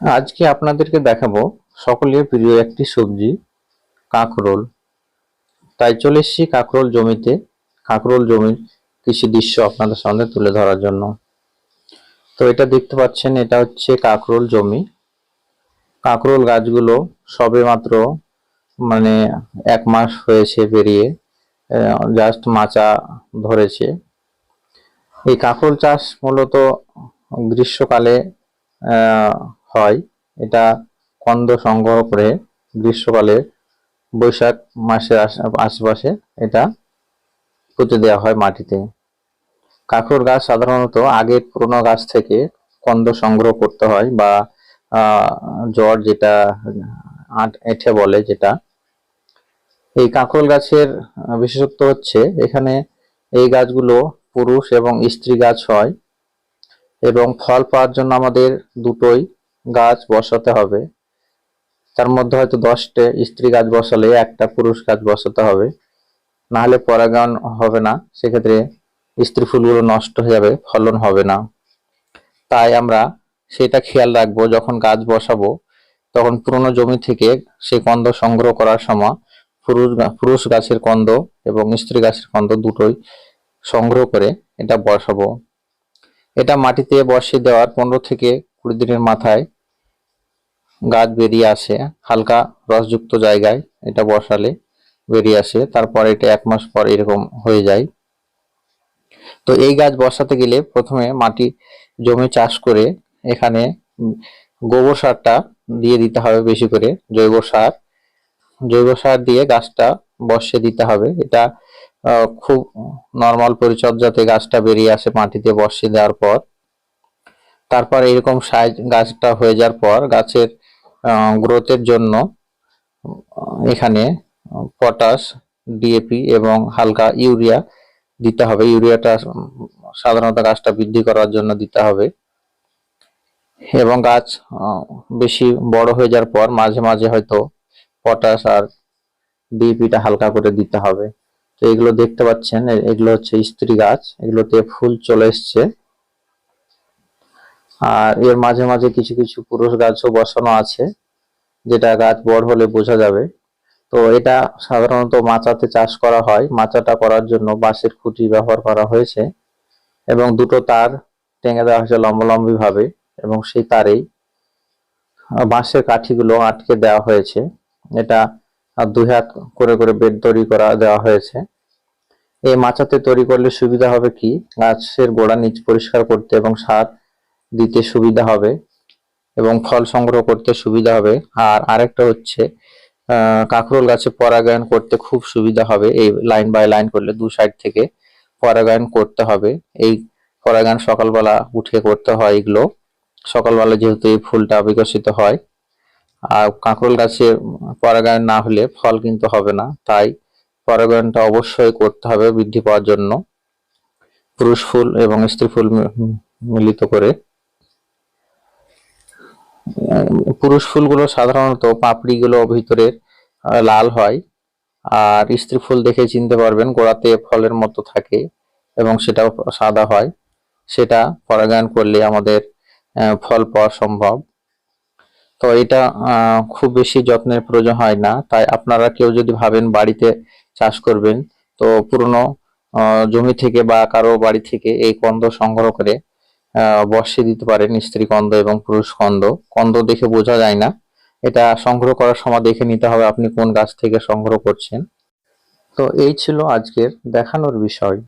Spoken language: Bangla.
আজকে আপনাদেরকে দেখাবো সকলের প্রিয় একটি সবজি, কাঁকরোল। তাই চলে এসেছি কাঁকরোল জমিতে। কাঁকরোল জমির কৃষি দৃশ্য আপনাদের সামনে তুলে ধরার জন্য। তো এটা দেখতে পাচ্ছেন, এটা হচ্ছে কাঁকরোল জমি। কাঁকরোল গাছগুলো সবে মাত্র মানে এক মাস হয়েছে বেরিয়ে জাস্ট মাচা ধরেছে। এই কাঁকরোল চাষ মূলত গ্রীষ্মকালে হয়। এটা কন্দ সংগ্রহ করে গ্রীষ্মকালে বৈশাখ মাসের আশ- আশেপাশে এটা পুঁতে দেওয়া হয় মাটিতে। কাঁকরোল গাছ সাধারণত আগের পুরোনো গাছ থেকে কন্দ সংগ্রহ করতে হয় বা জড় যেটা এঁঠে বলে যেটা। এই কাঁকরোল গাছের বিশেষত্ব হচ্ছে এখানে এই গাছগুলো পুরুষ এবং স্ত্রী গাছ হয় এবং ফল পাওয়ার জন্য আমাদের দুটোই গাছ বসাতে হবে। তার মধ্যে হয়তো দশটা স্ত্রী গাছ বসালে একটা পুরুষ গাছ বসাতে হবে। না হলে পরাগায়ন হবে না, সেক্ষেত্রে স্ত্রী ফুলগুলো নষ্ট হয়ে যাবে, ফলন হবে না। তাই আমরা সেটা খেয়াল রাখব, যখন গাছ বসাবো, তখন পুরনো জমি থেকে সেই কন্দ সংগ্রহ করার সময় পুরুষ পুরুষ গাছের কন্দ এবং স্ত্রী গাছের কন্দ দুটোই সংগ্রহ করে এটা বসাবো। এটা মাটিতে বসিয়ে দেওয়ার পনেরো থেকে কুড়ি দিনের মাথায় গাছ বেরিয়ে আসে, হালকা রসযুক্ত জায়গায় এটা বসালে বেরিয়ে আসে, তারপর এটা এক মাস পর এরকম হয়ে যায়। তো এই গাছ বসাতে গেলে প্রথমে মাটি জমি চাষ করে এখানে গোবর সারটা দিয়ে দিতে হবে বেশি করে, জৈব সার। জৈব সার দিয়ে গাছটা বসিয়ে দিতে হবে। এটা খুব নর্মাল পরিচর্যাতে গাছটা বেরিয়ে আসে মাটিতে বসিয়ে দেওয়ার পর। তারপর এরকম সাইজ গাছটা হয়ে যাওয়ার পর গাছের গ্রোথের জন্য এখানে পটাশ, ডিএপি এবং হালকা ইউরিয়া দিতে হবে। ইউরিয়াটা সাধারণত গাছটা বৃদ্ধি করার জন্য দিতে হবে। এবং গাছ বেশি বড় হয়ে যাওয়ার পর মাঝে মাঝে হয়তো পটাশ আর ডিএপিটা হালকা করে দিতে হবে। তো এগুলো দেখতে পাচ্ছেন এগুলো হচ্ছে স্ত্রী গাছ। এগুলোতে ফুল চলে এসছে। আর এর মাঝে মাঝে কিছু কিছু পুরুষ গাছও বসানো আছে, যেটা গাছ বড় হলে বোঝা যাবে। তো এটা সাধারণত মাচাতে চাষ করা হয়। মাচাটা করার জন্য বাঁশের খুঁটি ব্যবহার করা হয়েছে এবং দুটো তার টেঙে দেওয়া হয়েছে লম্বালম্বি ভাবে এবং সেই তারেই বাঁশের কাঠিগুলো আটকে দেওয়া হয়েছে। এটা দুই হাত করে করে বেড তৈরি করা, দেওয়া হয়েছে। এই মাচাতে তৈরি করলে সুবিধা হবে কি? গাছের গোড়া নিচ পরিষ্কার করতে এবং সার দিতে সুবিধা হবে এবং ফল সংগ্রহ করতে সুবিধা হবে। আর আরেকটা হচ্ছে কাঁকরোল গাছে পরাগায়ন করতে খুব সুবিধা হবে। এই লাইন বাই লাইন করলে দু সাইড থেকে পরাগায়ন করতে হবে। এই পরাগায়ন সকালবেলা উঠে করতে হয় এগুলো। সকালবেলা যেহেতু এই ফুলটা বিকশিত হয়, আর কাঁকরোল গাছে পরাগায়ন না হলে ফল কিন্তু হবে না। তাই পরাগায়নটা অবশ্যই করতে হবে বৃদ্ধি পাওয়ার জন্য। পুরুষ ফুল এবং স্ত্রী ফুল মিলিত করে। পুরুষ ফুলগুলো সাধারণত পাপড়িগুলো ভিতরে লাল হয়। আর স্ত্রী ফুল দেখে চিনতে পারবেন, গোড়াতে ফলের মতো থাকে এবং সেটাও সাদা হয়। সেটা পরাগায়ন করলে আমাদের ফল পাওয়া সম্ভব। তো এটা খুব বেশি যত্নের প্রয়োজন হয় না। তাই আপনারা কেউ যদি ভাবেন বাড়িতে চাষ করবেন, তো পুরনো জমি থেকে বা কারও বাড়ি থেকে এই কন্দ সংগ্রহ করে বর্ষে দিতে পারেন স্ত্রী কন্দ এবং পুরুষ কন্দ। কন্দ দেখে বোঝা যায় না। এটা সংগ্রহ করার সময় দেখে নিতে হবে আপনি কোন গাছ থেকে সংগ্রহ করছেন। তো এই ছিল আজকের দেখানোর বিষয়।